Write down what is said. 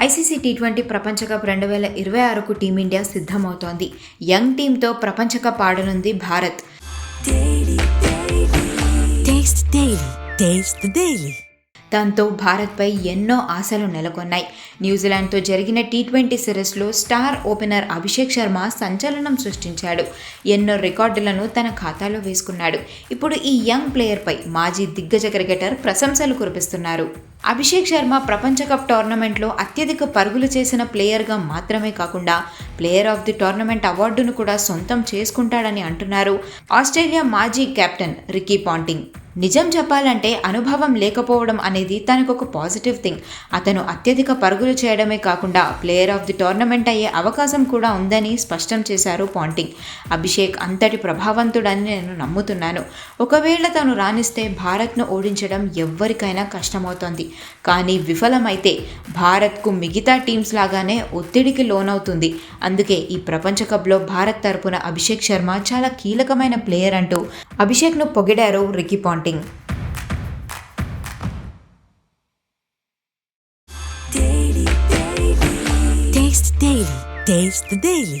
ICC T twenty ప్రపంచ cup రెండు వేల ఇరవై ఆరుకు టీమిండియా సిద్ధమవుతోంది. యంగ్ టీంతో ప్రపంచ కప్ ఆడనుంది భారత్. దాంతో భారత్పై ఎన్నో ఆశలు నెలకొన్నాయి. న్యూజిలాండ్తో జరిగిన టీ ట్వంటీ సిరీస్లో స్టార్ ఓపెనర్ అభిషేక్ శర్మ సంచలనం సృష్టించాడు. ఎన్నో రికార్డులను తన ఖాతాలో వేసుకున్నాడు. ఇప్పుడు ఈ యంగ్ ప్లేయర్పై మాజీ దిగ్గజ క్రికెటర్ ప్రశంసలు కురిపిస్తున్నారు. అభిషేక్ శర్మ ప్రపంచ కప్ టోర్నమెంట్లో అత్యధిక పరుగులు చేసిన ప్లేయర్గా మాత్రమే కాకుండా ప్లేయర్ ఆఫ్ ది టోర్నమెంట్ అవార్డును కూడా సొంతం చేసుకుంటాడని అంటున్నారు ఆస్ట్రేలియా మాజీ కెప్టెన్ రికీ పాంటింగ్. నిజం చెప్పాలంటే అనుభవం లేకపోవడం అనేది తనకు ఒక పాజిటివ్ థింగ్. అతను అత్యధిక పరుగులు చేయడమే కాకుండా ప్లేయర్ ఆఫ్ ది టోర్నమెంట్ అయ్యే అవకాశం కూడా ఉందని స్పష్టం చేశారు పాంటింగ్. అభిషేక్ అంతటి ప్రభావంతుడని నేను నమ్ముతున్నాను. ఒకవేళ తను రాణిస్తే భారత్ను ఓడించడం ఎవ్వరికైనా కష్టమవుతోంది. కానీ విఫలమైతే భారత్కు మిగతా టీమ్స్ లాగానే ఒత్తిడికి లోనవుతుంది. అందుకే ఈ ప్రపంచ కప్లో భారత్ తరపున అభిషేక్ శర్మ చాలా కీలకమైన ప్లేయర్ అంటూ ಅಭಿಷೇಕ್ನು ಪೊಗೆಡ್ಯಾರೋ ರಿಕಿ ಪಾಂಟಿಂಗ್ ಡೈಲಿ